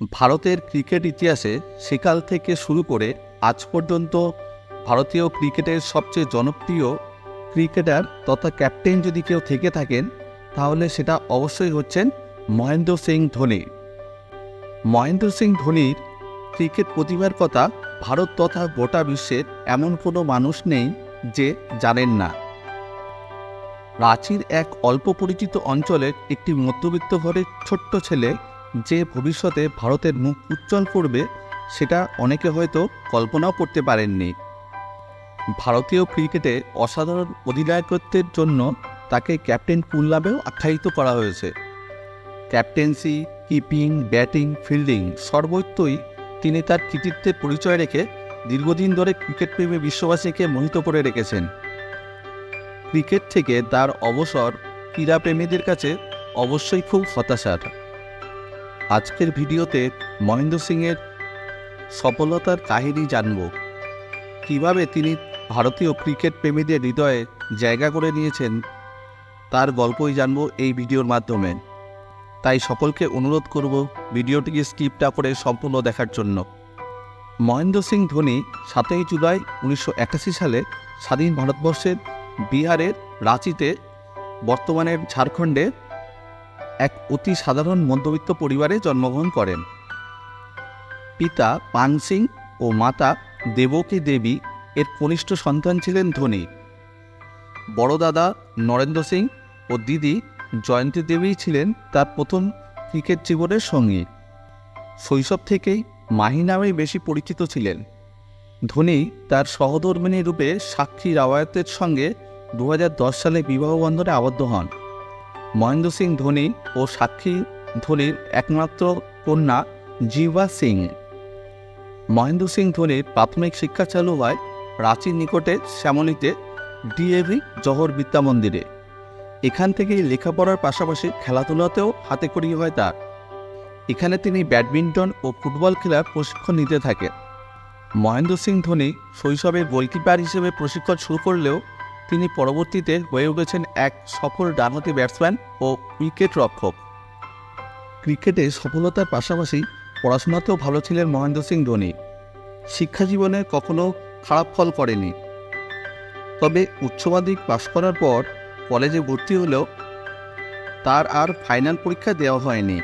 ভারতের ক্রিকেট ইতিহাসে সেকাল থেকে শুরু করে আজ পর্যন্ত ভারতীয় ক্রিকেটের সবচেয়ে জনপ্রিয় ক্রিকেটার তথা ক্যাপ্টেন যদি কেউ থেকে থাকেন, তাহলে সেটা অবশ্যই হচ্ছেন মহেন্দ্র সিং ধোনি। মহেন্দ্র সিং ধোনির ক্রিকেট প্রতিভার কথা ভারত তথা গোটা বিশ্বের এমন কোনো মানুষ নেই যে জানেন না। রাঁচির এক অল্প পরিচিত অঞ্চলের একটি মধ্যবিত্ত ঘরের ছোট্ট ছেলে যে ভবিষ্যতে ভারতের মুখ উজ্জ্বল করবে, সেটা অনেকে হয়তো কল্পনাও করতে পারেননি। ভারতীয় ক্রিকেটে অসাধারণ অধিনায়কত্বের জন্য তাকে ক্যাপ্টেন কুল আখ্যায়িত করা হয়েছে। ক্যাপ্টেন্সি, কিপিং, ব্যাটিং, ফিল্ডিং সর্বত্রই তিনি তার কৃতিত্বের পরিচয় রেখে দীর্ঘদিন ধরে ক্রিকেট প্রেমী বিশ্ববাসীকে মোহিত করে রেখেছেন। ক্রিকেট থেকে তার অবসর ক্রীড়াপ্রেমীদের কাছে অবশ্যই খুব হতাশার। আজকের ভিডিওতে মহেন্দ্র সিংয়ের সফলতার কাহিনী জানব। কীভাবে তিনি ভারতীয় ক্রিকেট প্রেমীদের হৃদয়ে জায়গা করে নিয়েছেন, তার গল্পই জানব এই ভিডিওর মাধ্যমে। তাই সকলকে অনুরোধ করব ভিডিওটিকে স্কিপ না করে সম্পূর্ণ দেখার জন্য। মহেন্দ্র সিং ধোনি সাতই জুলাই উনিশশো একাশি সালে স্বাধীন ভারতবর্ষের বিহারের রাঁচিতে বর্তমানের ঝাড়খণ্ডে এক অতি সাধারণ মধ্যবিত্ত পরিবারে জন্মগ্রহণ করেন। পিতা পান সিং ও মাতা দেবকী দেবী এর কনিষ্ঠ সন্তান ছিলেন ধোনি। বড় দাদা নরেন্দ্র সিং ও দিদি জয়ন্তী দেবী ছিলেন তার প্রথম ক্রিকেট জীবনের সঙ্গী। শৈশব থেকেই মাহি নামেই বেশি পরিচিত ছিলেন। ধোনি তার সহধর্মিনী রূপে সাক্ষী রাওয়ায়তের সঙ্গে দু হাজার দশ সালে বিবাহ বন্ধনে আবদ্ধ হন। মহেন্দ্র সিং ধোনি ও সাক্ষী ধোনির একমাত্র কন্যা জিবা সিং। মহেন্দ্র সিং ধোনির প্রাথমিক শিক্ষা চালু হয় রাঁচির নিকটে শ্যামলীতে ডিএভি জহর বিদ্যা মন্দিরে এখান থেকেই লেখাপড়ার পাশাপাশি খেলাধুলাতেও হাতে করি হয় তার। এখানে তিনি ব্যাডমিন্টন ও ফুটবল খেলার প্রশিক্ষণ নিতে থাকেন। মহেন্দ্র সিং ধোনি শৈশবে গোলকিপার হিসেবে প্রশিক্ষণ শুরু করলেও তিনি পরবর্তীতে হয়ে উঠেছেন এক সফল ডানহাতি ব্যাটসম্যান ও উইকেট রক্ষক। ক্রিকেটে সফলতার পাশাপাশি পড়াশোনাতেও ভালো ছিলেন মহেন্দ্র সিং ধোনি। শিক্ষা জীবনে কখনো খারাপ ফল করেনি। তবে উচ্চ মাধ্যমিক পাশ করার পর কলেজে ভর্তি হলেও তার আর ফাইনাল পরীক্ষা দেওয়া হয়নি।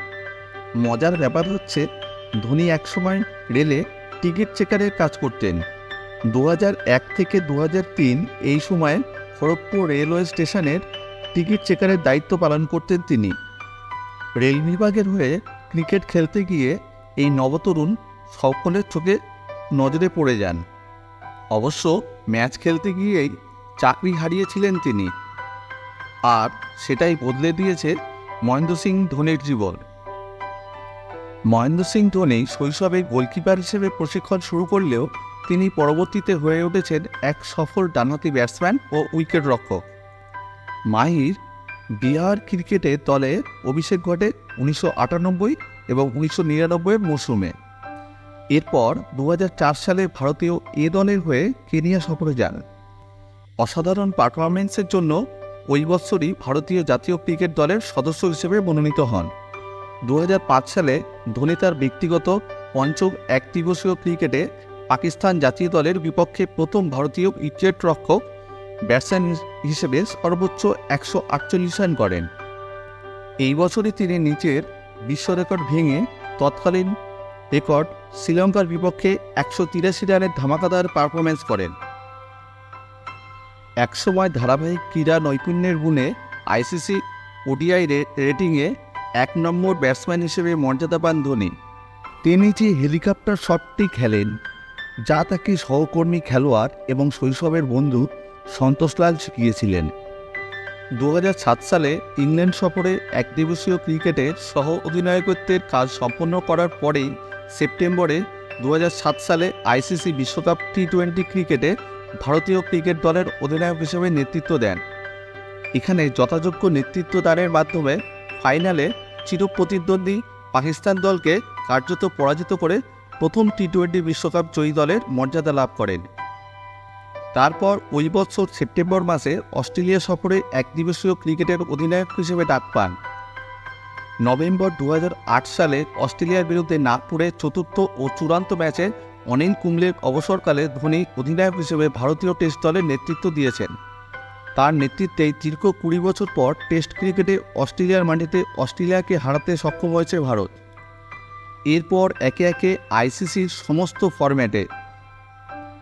মজার ব্যাপার হচ্ছে, ধোনি একসময় রেলে টিকিট চেকারের কাজ করতেন। দু থেকে দু হাজার তিন এই সময়ে খড়গপুর রেলওয়ে স্টেশনের টিকিট চেকারের দায়িত্ব পালন করতেন তিনি। রেল বিভাগের হয়ে ক্রিকেট খেলতে গিয়ে এই নবতরুণ সকলের চোখে নজরে পড়ে যান। অবশ্য ম্যাচ খেলতে গিয়েই চাকরি হারিয়েছিলেন তিনি। আর সেটাই বদলে দিয়েছে মহেন্দ্র সিং ধোনির জীবন। মহেন্দ্র সিং ধোনি শৈশবে গোলকিপার হিসেবে প্রশিক্ষণ শুরু করলেও তিনি পরবর্তীতে হয়ে উঠেছেন এক সফল ডানহাতি ব্যাটসম্যান ও উইকেট রক্ষক মাহির বিহার ক্রিকেটে দলে অভিষেক ঘটে উনিশশো আটানব্বই এবং উনিশশো নিরানব্বইয়ের মৌসুমে। এরপর দু হাজার চার সালে ভারতীয় এ দলের হয়ে কেনিয়া সফরে যান। অসাধারণ পারফরমেন্সের জন্য ওই বছরই ভারতীয় জাতীয় ক্রিকেট দলের সদস্য হিসেবে মনোনীত হন। দু হাজার পাঁচ সালে ধোনি তার ব্যক্তিগত পঞ্চম এক দিবসীয় ক্রিকেটে পাকিস্তান জাতীয় দলের বিপক্ষে প্রথম ভারতীয় উইকেট রক্ষক ব্যাটসম্যান হিসেবে সর্বোচ্চ একশো আটচল্লিশ রান করেন। এই বছরই তিনি নিচের বিশ্ব রেকর্ড ভেঙে তৎকালীন রেকর্ড শ্রীলঙ্কার বিপক্ষে একশো তিরাশি রানের ধামাকাদার পারফরমেন্স করেন। একসময় ধারাবাহিক ক্রীড়া নৈপুণ্যের গুণে আইসিসি ওডিআই রেটিংয়ে এক নম্বর ব্যাটসম্যান হিসেবে মর্যাদা পান ধোনি। তিনি যে হেলিকপ্টার শটটি খেলেন যা তাকে সহকর্মী খেলোয়াড় এবং শৈশবের বন্ধু সন্তোষলাল শিখিয়েছিলেন। দু হাজার সাত সালে ইংল্যান্ড সফরে একদিবসীয় ক্রিকেটে সহ অধিনায়কত্বের কাজ সম্পন্ন করার পরেই সেপ্টেম্বরে দু হাজার সাত সালে আইসিসি বিশ্বকাপ টি টোয়েন্টি ক্রিকেটে ভারতীয় ক্রিকেট দলের অধিনায়ক হিসেবে নেতৃত্ব দেন। এখানে যথাযোগ্য নেতৃত্ব দানের মাধ্যমে ফাইনালে চিরপ্রতিদ্বন্দ্বী পাকিস্তান দলকে কার্যত পরাজিত করে প্রথম টি টোয়েন্টি বিশ্বকাপ জয়ী দলের মর্যাদা লাভ করেন। তারপর ওই বছর সেপ্টেম্বর মাসে অস্ট্রেলিয়া সফরে একদিবসীয় ক্রিকেটের অধিনায়ক হিসেবে ডাক পান। নভেম্বর দু হাজার আট সালে অস্ট্রেলিয়ার বিরুদ্ধে নাগপুরে চতুর্থ ও চূড়ান্ত ম্যাচে অনিল কুম্বলের অবসরকালে ধোনি অধিনায়ক হিসেবে ভারতীয় টেস্ট দলের নেতৃত্ব দিয়েছেন। তার নেতৃত্বেই দীর্ঘ কুড়ি বছর পর টেস্ট ক্রিকেটে অস্ট্রেলিয়ার মাটিতে অস্ট্রেলিয়াকে হারাতে সক্ষম হয়েছে ভারত। এরপর একে একে আইসিসির সমস্ত ফরম্যাটে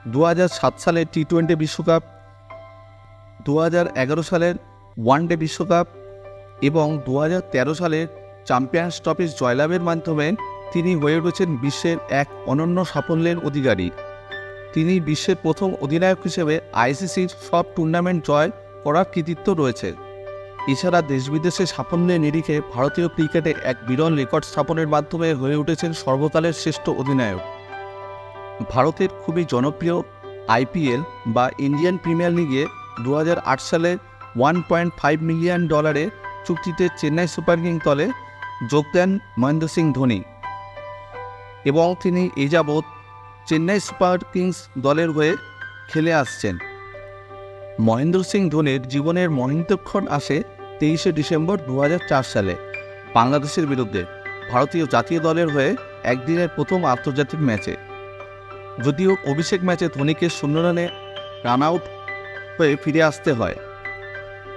দু সাত সালের টি টোয়েন্টি বিশ্বকাপ দু হাজার এগারো সালের ওয়ানডে বিশ্বকাপ এবং দু হাজার তেরো সালের চ্যাম্পিয়ন্স ট্রফি জয়লাভের মাধ্যমে তিনি হয়ে উঠেছেন বিশ্বের এক অনন্য সাফল্যের অধিকারী। তিনি বিশ্বের প্রথম অধিনায়ক হিসেবে আইসিসির সব টুর্নামেন্ট জয় করার কৃতিত্ব রয়েছে। এছাড়া দেশ বিদেশে সাফল্যের নিরিখে ভারতীয় ক্রিকেটে এক বিরল রেকর্ড স্থাপনের মাধ্যমে হয়ে উঠেছেন সর্বকালের শ্রেষ্ঠ অধিনায়ক। ভারতের খুবই জনপ্রিয় আইপিএল বা ইন্ডিয়ান প্রিমিয়ার লিগে দু হাজার আট সালে ওয়ান পয়েন্ট ফাইভ মিলিয়ন ডলারে চুক্তিতে চেন্নাই সুপার কিং দলে যোগ দেন মহেন্দ্র সিং ধোনি এবং তিনি এ যাবৎ চেন্নাই সুপার কিংস দলের হয়ে খেলে আসছেন। মহেন্দ্র সিং ধোনির জীবনের মহেন্দ্রক্ষণ আসে তেইশে ডিসেম্বর দু হাজার চার সালে বাংলাদেশের বিরুদ্ধে ভারতীয় জাতীয় দলের হয়ে একদিনের প্রথম আন্তর্জাতিক ম্যাচে। যদিও অভিষেক ম্যাচে ধোনিকে শূন্য রানে রান আউট হয়ে ফিরে আসতে হয়।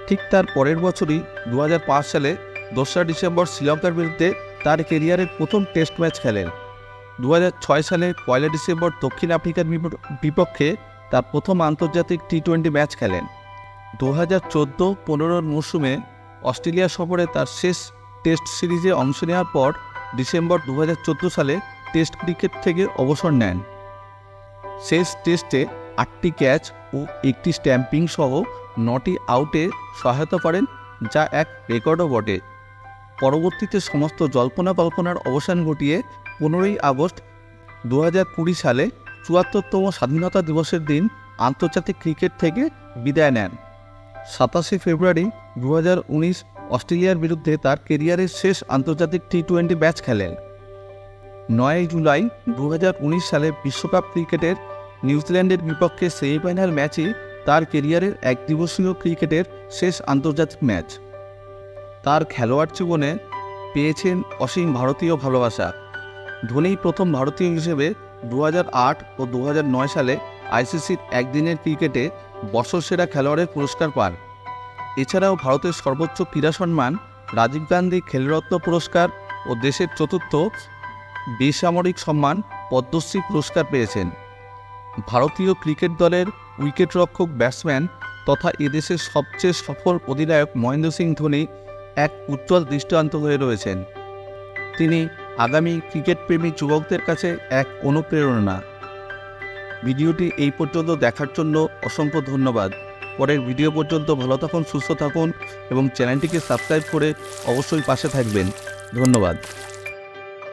ঠিক তার পরের বছরই দু হাজার পাঁচ সালে দোসরা ডিসেম্বর শ্রীলঙ্কার বিরুদ্ধে তার কেরিয়ারের প্রথম টেস্ট ম্যাচ খেলেন। দু হাজার ছয় সালে পয়লা ডিসেম্বর দক্ষিণ আফ্রিকার বিপ- বিপক্ষে তার প্রথম আন্তর্জাতিক টি টোয়েন্টি ম্যাচ খেলেন। দু হাজার চোদ্দ পনেরোর মরশুমে অস্ট্রেলিয়া সফরে তার শেষ টেস্ট সিরিজে অংশ নেওয়ার পর ডিসেম্বর দু হাজার চোদ্দ সালে টেস্ট ক্রিকেট থেকে অবসর নেন। শেষ টেস্টে আটটি ক্যাচ ও একটি স্ট্যাম্পিং সহ নটি আউটে সহায়তা করেন, যা এক রেকর্ডও বটে। পরবর্তীতে সমস্ত জল্পনা কল্পনার অবসান ঘটিয়ে পনেরোই আগস্ট দু সালে চুয়াত্তরতম স্বাধীনতা দিবসের দিন আন্তর্জাতিক ক্রিকেট থেকে বিদায় নেন। সাতাশে ফেব্রুয়ারি দু হাজার উনিশ অস্ট্রেলিয়ার বিরুদ্ধে তার কেরিয়ারের শেষ আন্তর্জাতিক টি টোয়েন্টি ম্যাচ খেলেন। নয় জুলাই দু হাজার উনিশ সালে বিশ্বকাপ ক্রিকেটের নিউজিল্যান্ডের বিপক্ষে সেমিফাইনাল ম্যাচই তার কেরিয়ারের একদিবসীয় ক্রিকেটের শেষ আন্তর্জাতিক ম্যাচ। তার খেলোয়াড় জীবনে পেয়েছেন অসীম ভারতীয় ভালোবাসা। ধোনি প্রথম ভারতীয় হিসেবে দু হাজার আট ও দু হাজার নয় সালে আইসিসির একদিনের ক্রিকেটে বর্ষসেরা খেলোয়াড়ের পুরস্কার পান। এছাড়াও ভারতের সর্বোচ্চ ক্রীড়া সম্মান, রাজীব গান্ধী খেলরত্ন পুরস্কার ও দেশের চতুর্থ বেসামরিক সম্মান পদ্মশ্রী পুরস্কার পেয়েছেন। ভারতীয় ক্রিকেট দলের উইকেটরক্ষক ব্যাটসম্যান তথা এদেশের সবচেয়ে সফল অধিনায়ক মহেন্দ্র সিং ধোনি এক উজ্জ্বল দৃষ্টান্ত হয়ে রয়েছেন। তিনি আগামী ক্রিকেট প্রেমী যুবকদের কাছে এক অনুপ্রেরণা। ভিডিওটি এই পর্যন্ত দেখার জন্য অসংখ্য ধন্যবাদ। পরের ভিডিও পর্যন্ত ভালো থাকুন, সুস্থ থাকুন এবং চ্যানেলটিকে সাবস্ক্রাইব করে অবশ্যই পাশে থাকবেন। ধন্যবাদ।